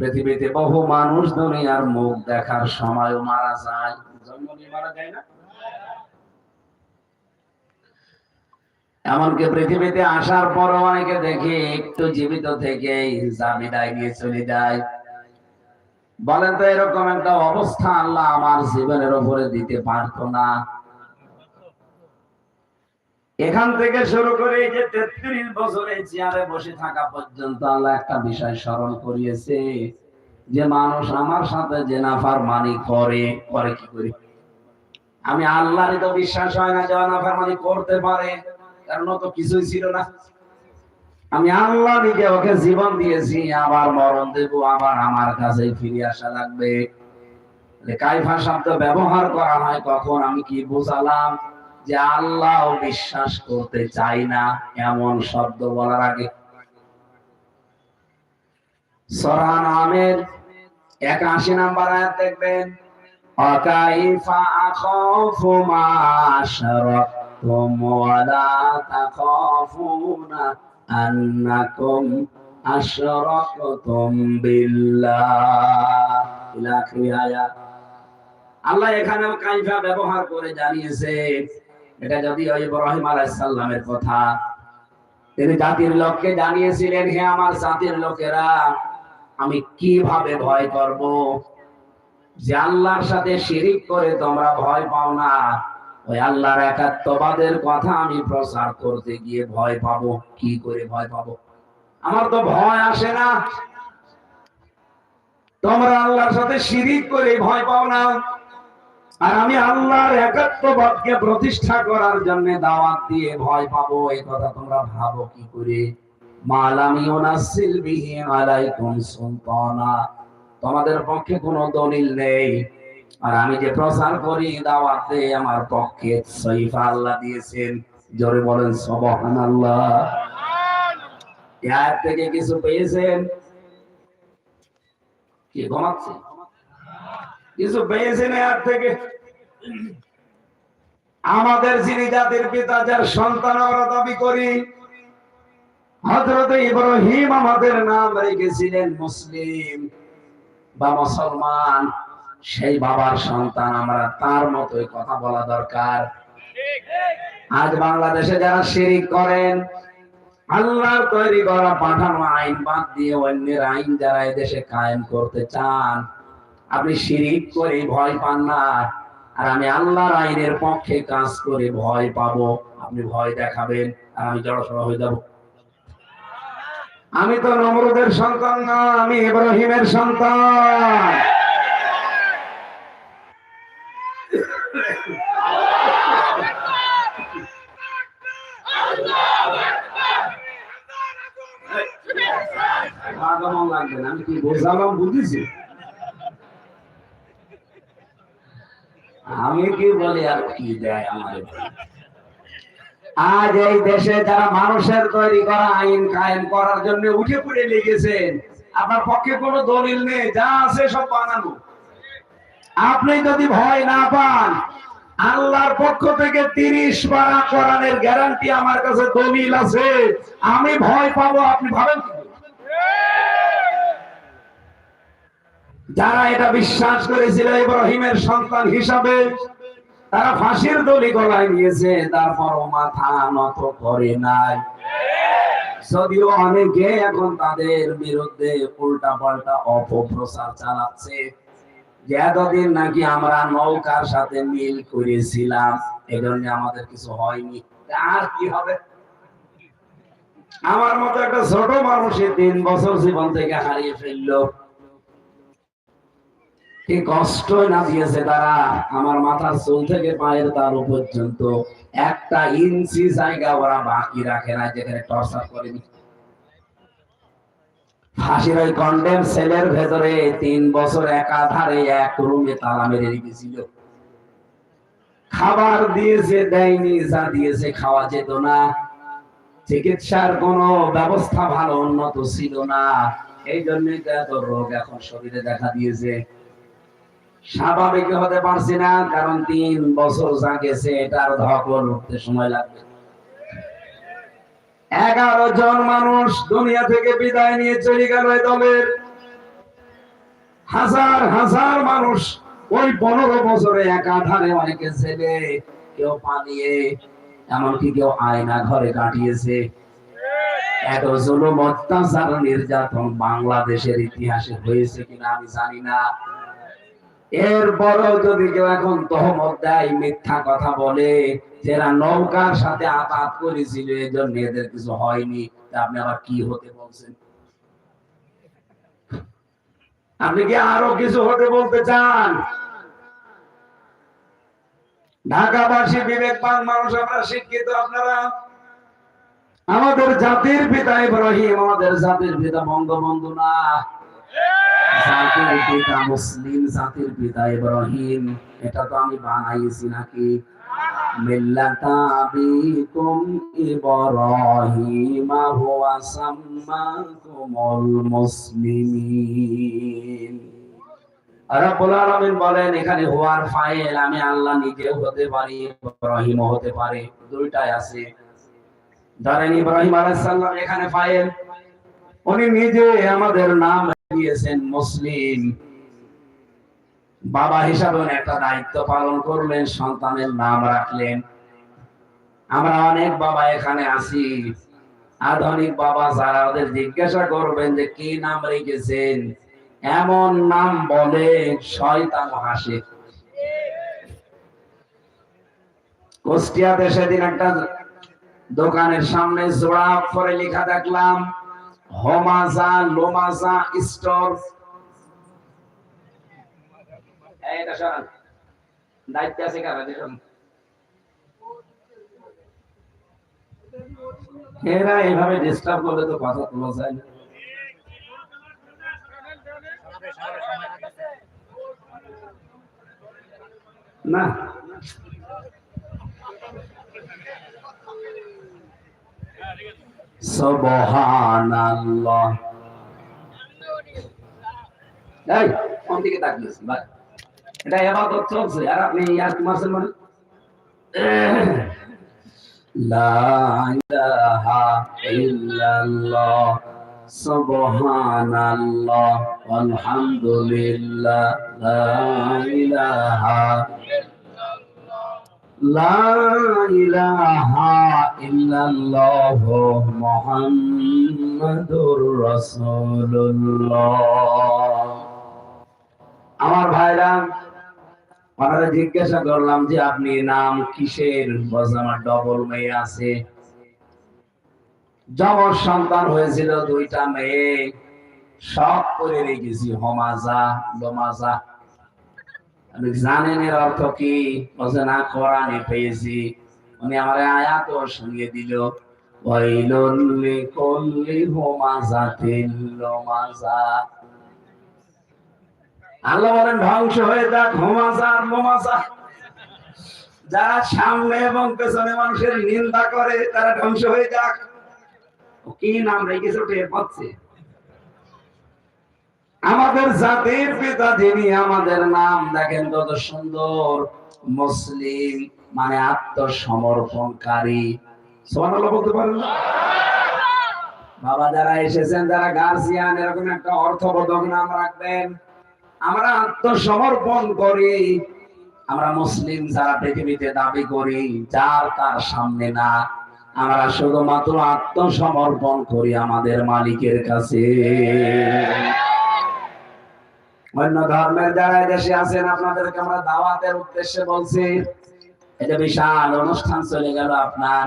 পৃথিবীতে বহু মানুষ দুনিয়ার মুখ দেখার সময়ও মারা যায়। জন্ম নিয়ে মারা যায় না? এমনকি পৃথিবীতে আসার পর অনেকে দেখি একটু জীবিত থেকে জাবিদায় নিয়ে চলে যায়। বলেন তো এরকম একটা অবস্থা আল্লাহ আমার জীবনের উপরে দিতে পারতো না। এখান থেকে শুরু করে এই যে তেত্রিশ বছরে চেয়ারে বসে থাকা পর্যন্ত আল্লাহ একটা বিষয় স্মরণ করিয়েছে যে মানুষ আমার সাথে যে নাফার মানি করে করে কি করে? আমি আল্লাহরই তো বিশ্বাস হয় না যে নাফার মানি করতে পারে, কারণ তো কিছুই ছিল না। আমি আল্লাহ নিজে ওকে জীবন দিয়েছি, আবার মরণ দেব, আবার আমার কাছে ফিরে আসা লাগবে। কাইফা শব্দ ব্যবহার করা হয় কখন? আমি কি বুঝালাম? যে আল্লাহ বিশ্বাস করতে চাই না, এমন শব্দ বলার আগে। একাশি নাম্বার দেখবেন আল্লাহ এখানেও কাইফা ব্যবহার করে জানিয়েছে এটা যদি ইব্রাহিম আলাইহিস সালামের কথা, তিনি জাতির লোককে জানিয়েছিলেন, হে আমার জাতির লোকেরা, আমি কীভাবে ভয় করব? যে আল্লাহর সাথে শিরিক করে তোমরা ভয় পাও না। ওই আল্লাহর একাত্মবাদের কথা আমি প্রচার করতে গিয়ে ভয় পাবো। কি করে ভয় পাবো? আমার তো ভয় আসে না। তোমরা আল্লাহর সাথে শিরিক করে ভয় পাও না। আর আমি আল্লাহর একাত্মবাদকে প্রতিষ্ঠা করার জন্য দাওয়াত দিয়ে ভয় পাবো এই কথা তোমরা ভাবো কি করে? তোমাদের পক্ষে কোনো দলিল নেই। আর আমি যে প্রচার করি দাওয়াতে, আমার পক্ষে সহিফা আল্লাহ দিয়েছেন। জোরে বলেন, সুবহানাল্লাহ। এই আয়াত থেকে কিছু পেয়েছেন? কি ঘুমাচ্ছে? কিছু পেয়েছেন আয়াত থেকে। আমাদের যিনি জাতির পিতা, যার সন্তান আমরা দাবি করি হজরত ইব্রাহিম আমাদের নাম রেখেছিলেন মুসলিম বা মুসলমান। সেই বাবার সন্তান আমরা, তার মতোই কথা বলা দরকার। আজ বাংলাদেশে যারা শিরিক করেন, আল্লাহর তৈরি করা পাঠানো আইন বাদ দিয়ে অন্যের আইন যারা এদেশে কায়েম করতে চান আপনি শিরিক করে ভয় পান না। আর আমি আল্লাহর আইনের পক্ষে কাজ করে ভয় পাবো। আপনি ভয় দেখাবেন, আর আমি জড়সড় হয়ে যাব। আমি তো নমরুদের সন্তান না, আমি ইব্রাহিমের সন্তান। আমি কি বোঝালাম, বুঝেছি? আমি কি বলি আর কি দেয় আমাদের? আজ এই দেশে যারা মানুষের তৈরি করা আইন কায়েম করার জন্য উঠে পড়ে লেগেছেন, আপনার পক্ষে কোনো দলিল নেই, যা আছে সব বানানো। আপনি যদি ভয় না পান, আল্লাহর পক্ষ থেকে তিরিশ পারা কোরআনের গ্যারান্টি আমার কাছে দলিল আছে। আমি ভয় পাবো, আপনি ভাবেন কি? যারা এটা বিশ্বাস করেছিল ইব্রাহিমের সন্তান হিসাবে, তারা ফাঁসির দড়ি গলায় নিয়েছে তারপরও মাথা নত করে নাই। যদিও অনেকে এখন তাদের বিরুদ্ধে উল্টা পাল্টা অপপ্রচার চালাচ্ছে। এতদিন নাকি আমরা নৌকার সাথে মিল করেছিলাম, এজন্য আমাদের কিছু হয়নি। আর কি হবে? আমার মতো একটা ছোট মানুষের তিন বছর জীবন থেকে হারিয়ে ফেলল। কি কষ্ট না দিয়েছে তারা। আমার মাথার চুল থেকে পায়ের তালু পর্যন্ত। একটা ইঞ্চি জায়গা ওরা বাকি রাখে না, যেখানে টর্চার করেনি ফাঁসির ওই কন্ডেম সেলের ভেতরে তিন বছর একাধারে এক রুমে মেরে রেখেছিল। খাবার দিয়েছে, দেয়নি, যা দিয়েছে খাওয়া যেত না। চিকিৎসার কোনো ব্যবস্থা ভালো উন্নত ছিল না। এই জন্য রোগ এখন শরীরে দেখা দিয়েছে। স্বাভাবিক হতে পারছি না, কারণ তিন বছর যা গেছে, এটার ধকল উঠতে সময় লাগবে। এগারো জন মানুষ দুনিয়া থেকে বিদায় নিয়ে চলে গেল দলের। হাজার হাজার মানুষ ওই পনেরো বছরে একাধারে অনেকে ছেলে কেউ পালিয়ে, এমনকি কেউ আয়না ঘরে কাটিয়েছে। এত জুলুম, অত্যাচার, নির্যাতন বাংলাদেশের ইতিহাসে হয়েছে কিনা আমি জানি না। এরপরও যদি কেউ এখন তহমত দেয়, মিথ্যা কথা বলে, যারা নৌকার সাথে আতাত করেছিল, এই জন্য এদের কিছু হয়নি। আপনি আবার কি হতে বলছেন? আপনি কি আরও কিছু হতে বলতে চান? ঢাকাবাসী বিবেকবান মানুষ, আমরা শিক্ষিত আপনারা। আমাদের জাতির পিতা ইব্রাহিম, আমাদের জাতির পিতা বঙ্গবন্ধু না। জাতির পিতা মুসলিম জাতির পিতা ইব্রাহিম। এটা তো আমি বানাইছি নাকি? বলেন, এখানে হওয়ার ফাইল, আমি আল্লাহ নিজেও হতে পারি ইব্রাহিম হতে পারে। দুইটাই আছে। ধরেন ইব্রাহিম আলাইহিস এখানে ফাইল। উনি নিজে আমাদের নাম দিয়েছেন মুসলিম। বাবা হিসাবে একটা দায়িত্ব পালন করলেন, সন্তানের নাম রাখলেন। আমরা অনেক বাবা এখানে আছি। আধুনিক বাবা যারা ওদের জিজ্ঞাসা করবেন যে কি নাম রেখেছেন? এমন নাম বলে শয়তান হাসে। কুষ্টিয়াতে সেদিন একটা দোকানের সামনে জোড়া অক্ষরে লেখা দেখলাম হোমাজা, লোমাজা দায়িত্ব আছে কারা? এরা এইভাবে ডিস্টার্ব করলে তো কথা তোলা যায় না। না। সুবহানাল্লাহ এই কোন দিকে তাকিয়েছি ভাই এটা ইবাদত চলছে আর আপনি ইয়ার কি মারছেন মানে লা ইলাহা ইল্লাল্লাহ সুবহানাল্লাহ আলহামদুলিল্লাহ লা ইলাহা আমার ভাইরা আপনারা জিজ্ঞাসা করলাম যে আপনি নাম কিসের? আমার ডবল মেয়ে আছে। জবর সন্তান হয়েছিল দুইটা মেয়ে, সব করে রেখেছি, হমাজা, লোমাজা। আপনি জানেন এর অর্থ কি? বলছে না কোরআনে পেয়েছি। উনি আমার আয়াত শুনিয়ে দিল। আল্লাহ বলেন, ধ্বংস হয়ে যাক, হোমাজা আর মোমাজা যারা সামনে এবং পেছনে মানুষের নিন্দা করে, তারা ধ্বংস হয়ে যাক। কি নাম রেখেছে? পাচ্ছে। আমাদের জাতির পিতা যিনি আমাদের নাম দেখেন কত সুন্দর। মুসলিম মানে আত্মসমর্পণকারী। বলতে পারেন বাবা যারা এসেছেন এরকম একটা অর্থবোধক নাম রাখবেন। আমরা আত্মসমর্পণ করি। আমরা মুসলিম যারা পৃথিবীতে দাবি করি, যার তার সামনে না। আমরা শুধুমাত্র আত্মসমর্পণ করি আমাদের মালিকের কাছে। অন্য ধর্মের যারা দেশে আছেন, আপনাদেরকে আমরা দাওয়াতের উদ্দেশ্যে বলছি এটা বিশাল অনুষ্ঠান চলে গেল আপনার।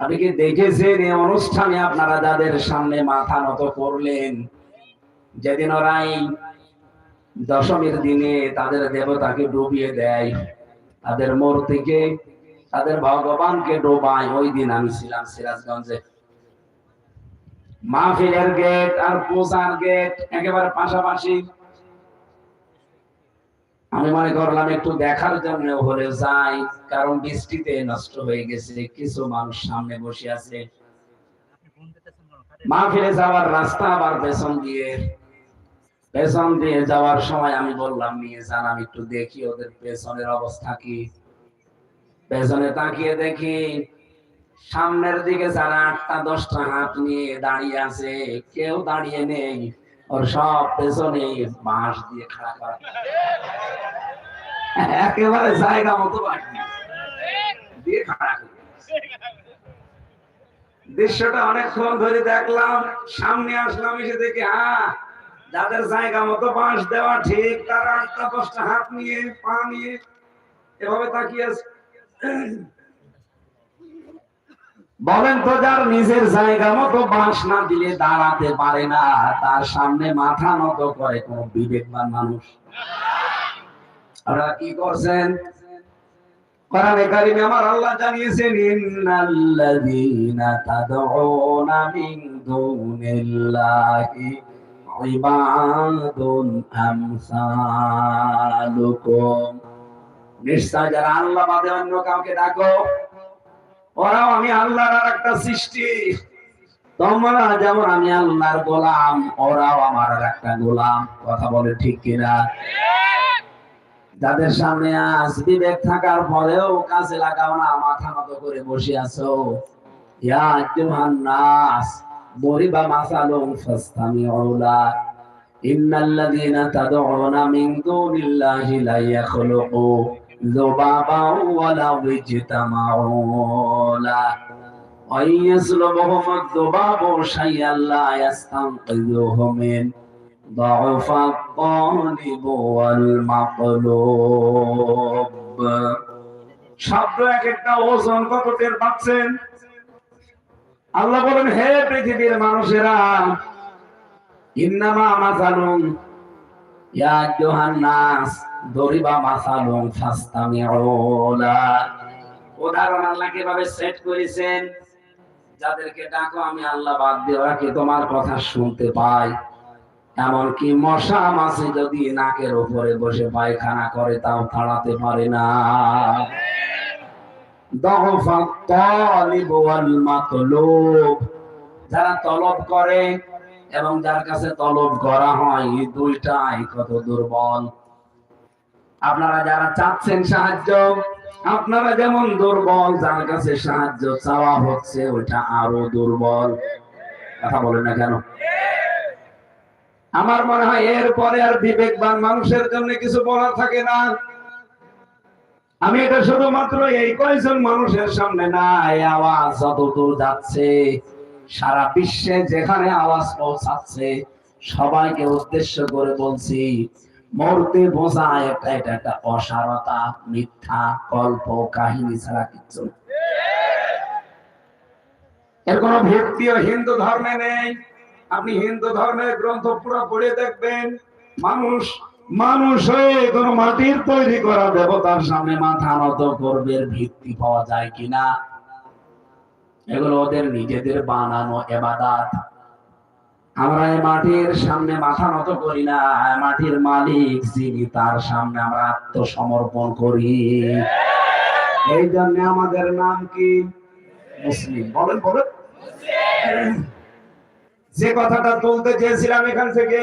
আপনি কি দেখেছেন এই অনুষ্ঠানে আপনারা যাদের সামনে মাথা নত করলেন? যেদিন ওরাই দশমীর দিনে তাদের দেবতাকে ডুবিয়ে দেয়, তাদের মূর্তিকে, তাদের ভগবানকে ডোবায়, ওই দিন আমি ছিলাম সিরাজগঞ্জে। মাহফিলের গেট আর পূজার গেট একেবারে পাশাপাশি আমি মনে করলাম একটু দেখার জন্য হলে যাই, কারণ বৃষ্টিতে নষ্ট হয়ে গেছে, কিছু মানুষ সামনে বসে আছে। মাহফিলে যাওয়ার রাস্তা আবার পেছন দিয়ে। পেছন দিয়ে যাওয়ার সময় আমি বললাম, নিয়ে যান, আমি একটু দেখি ওদের পেছনের অবস্থা কি। পেছনে তাকিয়ে দেখি, সামনের দিকে যারা আটটা দশটা হাত নিয়ে দাঁড়িয়ে আছে, কেউ দাঁড়িয়ে নেই। ওর সব পেছনে বাঁশ দিয়ে খাড়া করা। একেবারে জায়গা মতো বাড়ি দিয়ে খাড়া করে দৃশ্যটা অনেকক্ষণ ধরে দেখলাম, সামনে আসলাম, এসে দেখি হ্যাঁ যাদের জায়গা মতো বাঁশ দেওয়া ঠিক, তারা আটটা দশটা হাত নিয়ে, পা নিয়ে এভাবে তাকিয়ে আছে। বলেন তো যার নিজের জায়গা মতো বাঁশ না দিলে দাঁড়াতে পারে না, তার সামনে মাথা নত করে কোন বিবেকবান মানুষ। কি করছেন? নিশ্চয় যারা আল্লাহ বাদে অন্য কাউকে ডাকো। ওরাও আমি আল্লাহর আর একটা সৃষ্টি। তোমরা যেমন আমি আল্লাহর গোলাম, ওরাও আমার আর একটা গোলাম। কথা বলে ঠিক কিনা? যাদের সামনে আজ বিবেক থাকার পরেও কাজে লাগাও না, মাথা নত করে বসে আছো। ইয়া নাস বরিবা মাসালুম তাদউনা মিন দুনিল্লাহি লা ইয়াখলুকু ذبابا ولو اجتمعوا له وإن يسلبهم الذباب شيئا لا يستنقذوه منه ضعف الطالب والمطلوب শব্দ এক একটা ওজন কত টের পাচ্ছেন আল্লাহ বলেন হে পৃথিবীর মানুষেরা ইন্নামা মাসালুন ইয়া আইয়ুহান্নাস দরিবা ফাস্তামিউলা। উদাহরণ সেট করেছেন? যাদেরকে ডাকো, আমি আল্লাহ বাদ দিয়ে ওরা কি তোমার কথা শুনতে মশা যদি নাকের উপরে বসে পায়খানা করে, তাও তাড়াতে পারে না। যারা তলব করে এবং যার কাছে তলব করা হয় দুইটাই কত দুর্বল। আপনারা যারা চাচ্ছেন সাহায্য, আপনারা যেমন দুর্বল, যার কাছে সাহায্য চাওয়া হচ্ছে, ওইটা আরও দুর্বল। কথা বলেন না কেন? আমার মনে হয় এরপরে আর বিবেকবান মানুষের জন্য কিছু বলা থাকে না। আমি এটা শুধুমাত্র এই কয়েকজন মানুষের সামনে না, এই আওয়াজ যতদূর যাচ্ছে, সারা বিশ্বে যেখানে আওয়াজ পৌঁছাচ্ছে, সবাইকে উদ্দেশ্য করে বলছি মূর্তি বোঝা একটা এটা একটা অসারতা, মিথ্যা, কল্প, কাহিনী ছাড়া কিচ্ছু না। এর কোনো ভিত্তিও হিন্দু ধর্মে নেই। আপনি হিন্দু ধর্মের গ্রন্থ পুরো পড়ে দেখবেন, মানুষ মানুষ হয়ে কোন মাটির তৈরি করা দেবতার সামনে মাথা নত করবে, ভিত্তি পাওয়া যায় কিনা? এগুলো ওদের নিজেদের বানানো এবাদাত। আমরা এই মাটির সামনে মাথা নত করি না মাটির মালিক যিনি তার সামনে আমরা আত্মসমর্পণ করি। এই জন্য আমাদের নাম কি? মুসলিম। বলেন বলেন। যে কথাটা তুলতে চেয়েছিলাম এখান থেকে